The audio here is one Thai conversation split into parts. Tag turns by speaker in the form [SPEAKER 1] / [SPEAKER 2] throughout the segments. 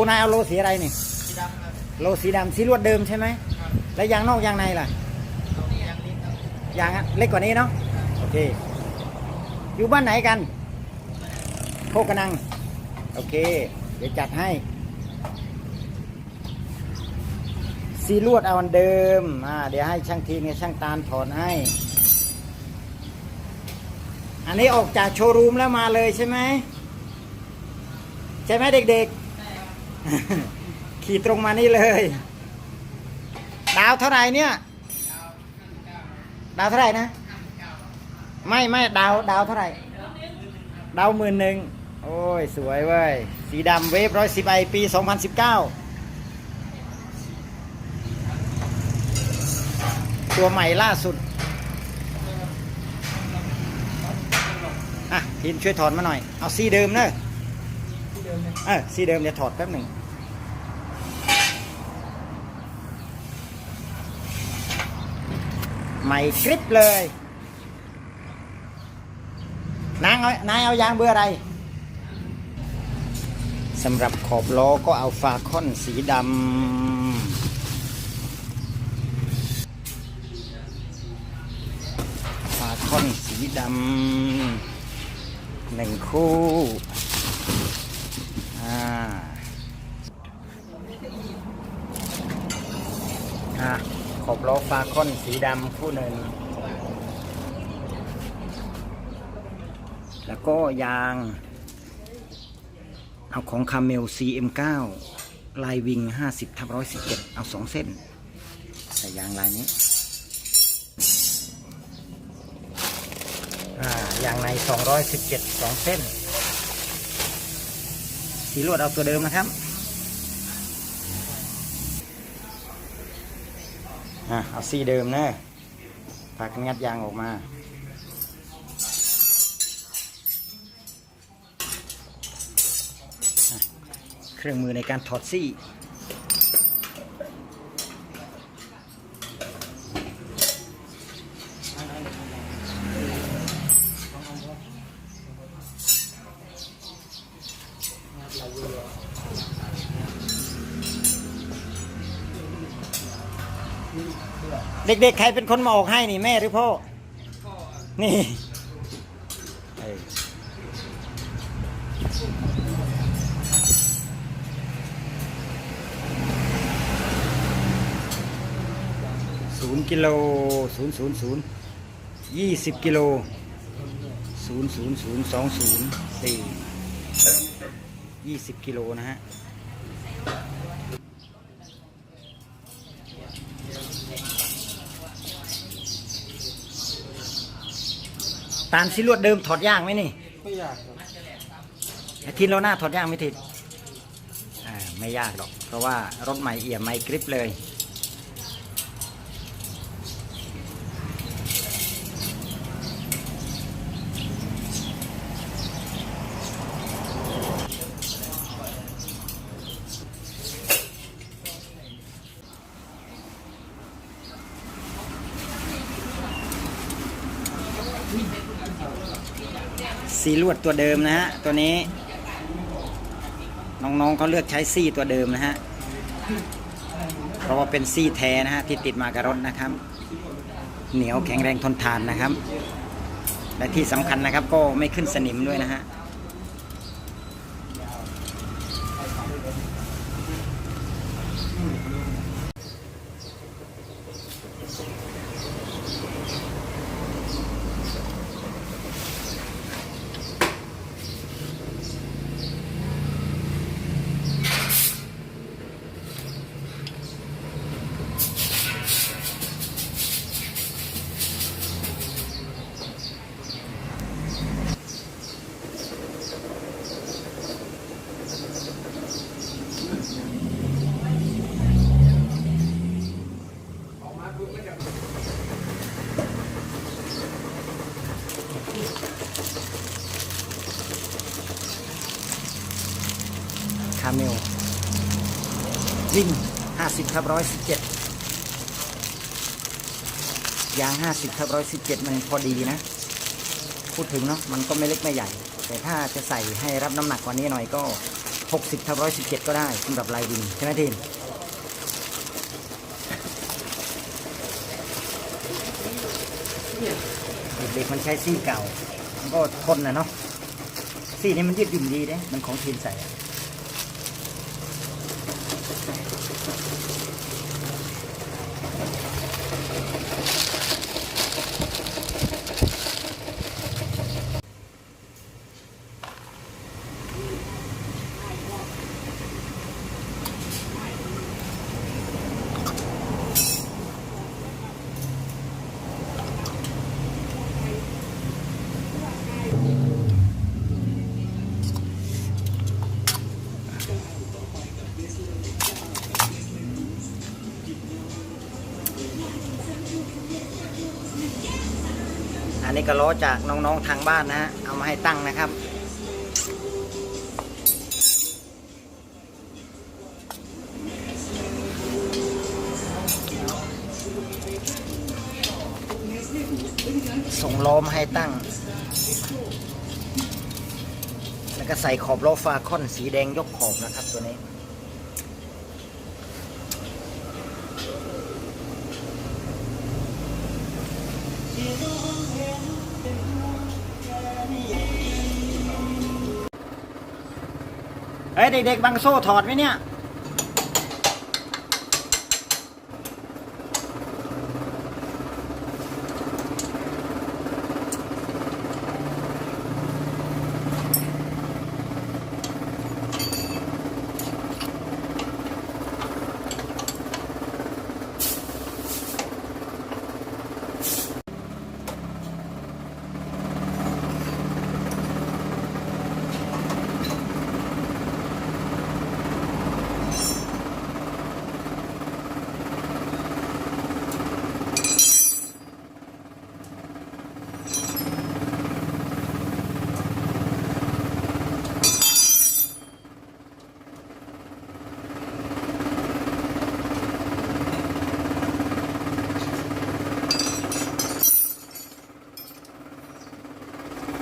[SPEAKER 1] คุณนายเอาโลสีอะไรนี่
[SPEAKER 2] สีดำครับ
[SPEAKER 1] โลสีดำสีลวดเดิมใช่ไหม
[SPEAKER 2] ครับ
[SPEAKER 1] แล้วยางนอกยางในล่ะ
[SPEAKER 2] เอายางลิ้นครับ
[SPEAKER 1] ยางเล็กกว่านี้เนาะโอเค อยู่บ้านไหนกันโคกระนัง โอเค เดี๋ยวจัดให้ สีลวดเอาอันเดิมอ่าเดี๋ยวให้ช่างทีเนี่ยช่างตาลถอนให้ อันนี้ออกจากโชว์รูมแล้วมาเลยใช่ไหมใช่ไหมเด็กๆ ขี่ตรงมานี่เลย ดาวเท่าไหร่เนี่ย ดาวเท่าไหร่นะ ไม่ไม่ดาวดาวเท่าไหร่ ดาวหมื่นหนึ่งโอ้ย สวยเว้ย สีดำเวฟร้อยสิบไอปีสองพันสิบเก้าตัวใหม่ล่าสุด อะทีมช่วยถอดมาหน่อย เอาสีเดิมเนอะ
[SPEAKER 2] เอ
[SPEAKER 1] อสีเดิมเดี๋ยวถอดแป๊บหนึ่ง ใหม่กริปเลยนางเอานายเอายางเบอร์อะไรสำหรับขอบล้อก็เอาฟาคอนสีดำฟาคอนสีดำหนึ่งคู่อ่าอะขอบ ล้อฟาคอนสีดำคู่หนึ่ง แล้วก็ยาง เอาของคาเมล CM9 ลายวิง 50ทับ117 เอาสองเส้น ใส่ยางลายนี้อ่ายางใน 217สองเส้นสีลวดเอาตัวเดิมนะครับ อะเอาซีเดิมนะพากันงัดยางออกมาเครื่องมือในการถอดซี่ เด็กๆ ใครเป็นคนมาออกให้นี่แม่หรือพ่อ นี่ศูนย์กิโลศูนย์ศูนย์ศูนย์ยี่สิบกิโลศูนย์ศูนย์ศูนย์สองศูนย์สี่ยี่สิบกิโลนะฮะ ตามสิลวดเดิมถอดยากไหมนี่
[SPEAKER 2] ไม่ยากครับ
[SPEAKER 1] ไอ้ทินโลหน้าถอดยากไหม่ทิดอ่าไม่ยากหรอก เพราะว่ารถใหม่เอี่ยมใหม่กริปเลย สีลวดตัวเดิมนะฮะ ตัวนี้ น้องๆเขาเลือกใช้ซี่ตัวเดิมนะฮะ เพราะว่าเป็นซี่แท้นะฮะ ที่ติดมากับรถนะครับ เหนียวแข็งแรงทนทานนะครับ และที่สำคัญนะครับก็ไม่ขึ้นสนิมด้วยนะฮะ คาเมลวิ่ง50ทับ117ยาง50ทับ117มันพอดีนะ พูดถึงเนาะมันก็ไม่เล็กไม่ใหญ่ แต่ถ้าจะใส่ให้รับน้ำหนักกว่านี้หน่อยก็หกสิบทับร้อยสิบเจ็ดก็ได้สำหรับลายวินใช่ไหมทีมเด็กๆมันใช้ซี่เก่า มันก็ทนนะเนาะซี่นี้มันยืดหยุ่นดีเด้มันของทีมใส่ อะล้อจากน้องๆทางบ้านนะฮะ เอามาให้ตั้งนะครับ ส่งล้อมาให้ตั้ง แล้วก็ใส่ขอบล้อฟาคอนสีแดงยกขอบนะครับตัวนี้ เฮ้ยเด็กๆบางโซ่ถอดไหมเนี่ย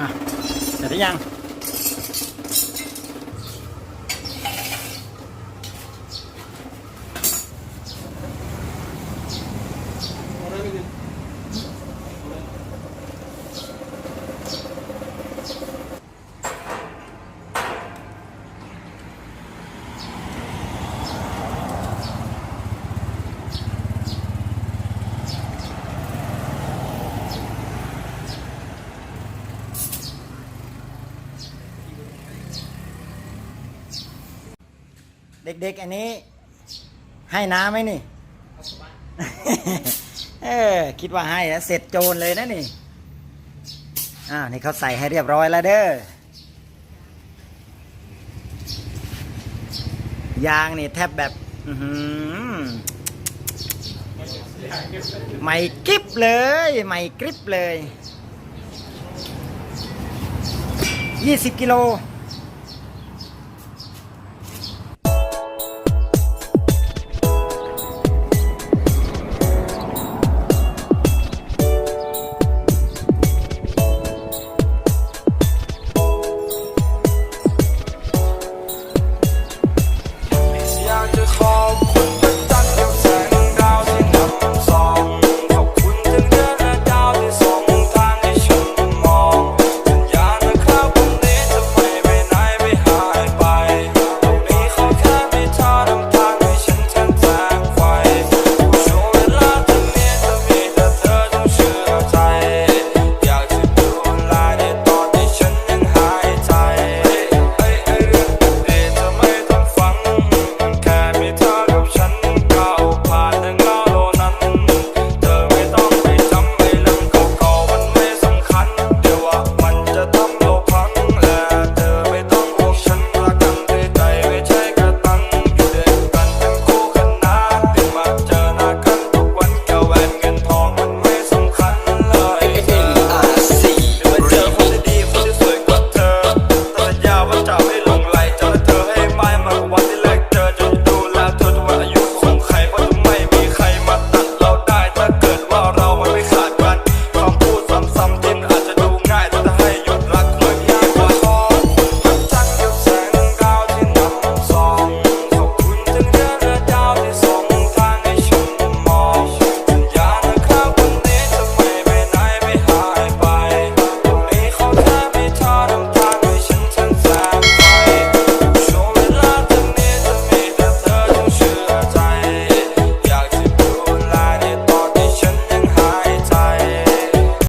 [SPEAKER 1] อะเสร็จหรือยัง ด็กๆอันนี้ ให้น้ำไหมนี่ เออคิดว่าให้แล้วเสร็จโจรเลยนะนี่อ่าวนี่เขาใส่ให้เรียบร้อยแล้วเด้อยางนี่แทบแบบอื้อหือใหม่กริบเลยใหม่กริบเลย 20 กิโล